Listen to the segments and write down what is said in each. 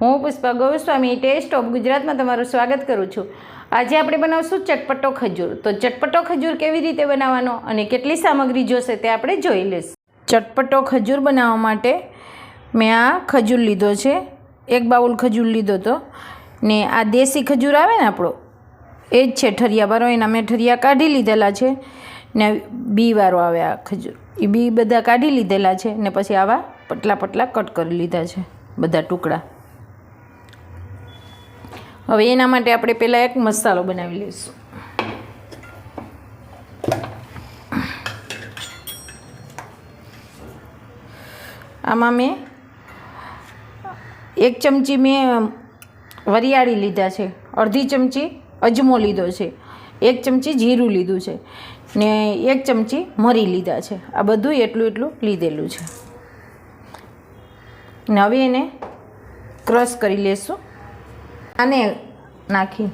હું Pushpa Goswami test of ગુજરાતમાં તમારું સ્વાગત કરું છું. આજે આપણે બનાવશું ચટપટો ખજૂર. તો ચટપટો ખજૂર કેવી રીતે બનાવવાનો અને કેટલી સામગ્રી જોશે તે આપણે જોઈ લઈશું. ચટપટો ખજૂર બનાવવા માટે મેં આ ખજૂર લીધો છે. એક બાઉલ ખજૂર લીધો હતો. ને આ દેશી ખજૂર આવે ને આપણો, એ જ છે ઠરિયાવાળો એના મેં ઠરિયા કાઢી લીધેલા છે ને બીવાળો આવે આ ખજૂર. એ બી બધા કાઢી લીધેલા છે ને પછી આવા પટલા પટલા કટ કરી લીધા છે, બધા ટુકડા. હવે એના માટે આપણે પહેલાં એક મસાલો બનાવી લઈશું. આમાં મેં એક ચમચી મેં વરિયાળી લીધા છે, અડધી ચમચી અજમો લીધો છે, એક ચમચી જીરું લીધું છે ને એક ચમચી મરી લીધા છે. આ બધું એટલું એટલું લીધેલું છે. ને હવે એને ક્રશ કરી લેશું. આને નાખી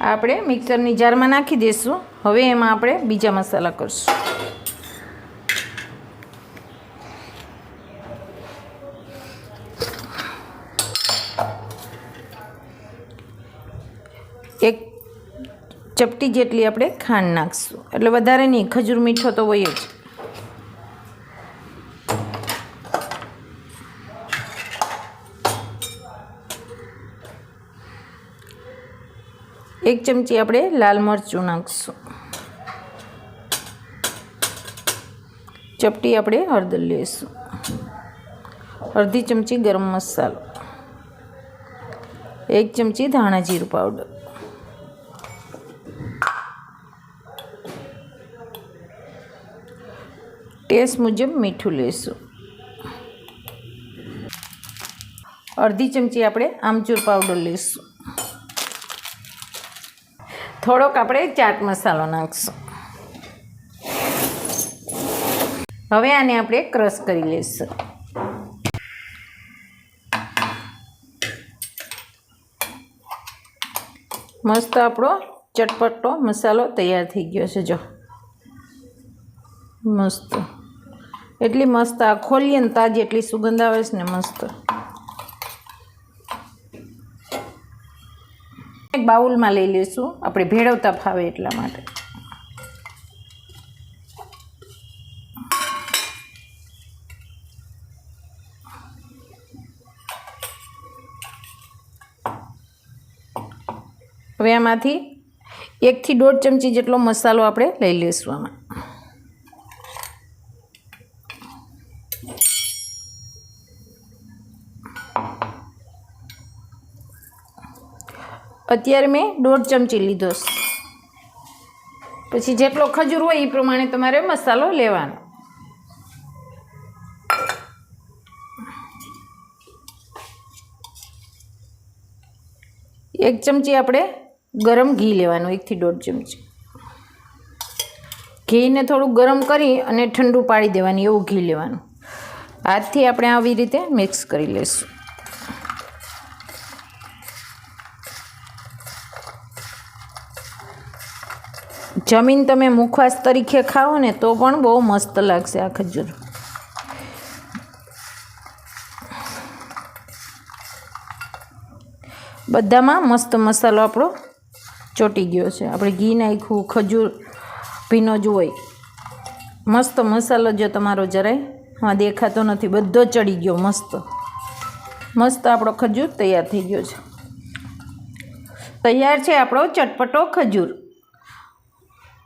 આપણે મિક્સરની જારમાં નાખી દઈશું હવે એમાં આપણે બીજા મસાલા કરશું. એક ચપટી જેટલી આપણે ખાંડ નાખશું. એટલે વધારે નહીં, ખજૂર મીઠો તો હોય જ. એક ચમચી આપણે લાલ મરચું નાખીશું. ચપટી આપણે હળદર લઈશું. અડધી ચમચી ગરમ મસાલો. એક ચમચી ધાણા જીરું પાવડર. ટેસ્ટ મુજબ મીઠું લઈશું. અડધી ચમચી આપણે આમચૂર પાવડર લઈશું. થોડોક આપણે ચાટ મસાલો નાખીશું. હવે આને આપણે ક્રશ કરી લઈશું. મસ્ત આપણો ચટપટો મસાલો તૈયાર થઈ ગયો છે, જો. મસ્ત. એટલી મસ્ત આ ખોલીએ ને તાજી એટલી સુગંધ આવે છે ને મસ્ત. એક બાઉલમાં લઈ લઈશું. આપણે ભેળવતા ફાવે એટલા માટે. હવે આમાંથી એકથી દોઢ ચમચી જેટલો મસાલો આપણે લઈ લઈશું આમાં. અત્યારે મેં દોઢ ચમચી લીધો પછી જેટલો ખજૂર હોય એ પ્રમાણે તમારે મસાલો લેવાનો. એક ચમચી આપણે ગરમ ઘી લેવાનું એકથી દોઢ ચમચી. ઘીને થોડું ગરમ કરી અને ઠંડુ પાડી દેવાની, એવું ઘી લેવાનું. હાથથી આપણે આવી રીતે મિક્સ કરી લઈશું જમીન તમે મુખવાસ તરીકે ખાઓ ને તો પણ બહુ મસ્ત લાગશે આ ખજૂર. બધામાં મસ્ત મસાલો આપણો ચોટી ગયો છે. આપણે ઘી નાખ્યું, ખજૂર, ભીનો જ હોય મસ્ત મસાલો જો તમારો જરાય. હા, દેખાતો નથી. બધો ચડી ગયો મસ્ત. મસ્ત આપણો ખજૂર તૈયાર થઈ ગયો છે. તૈયાર છે આપણો ચટપટો ખજૂર.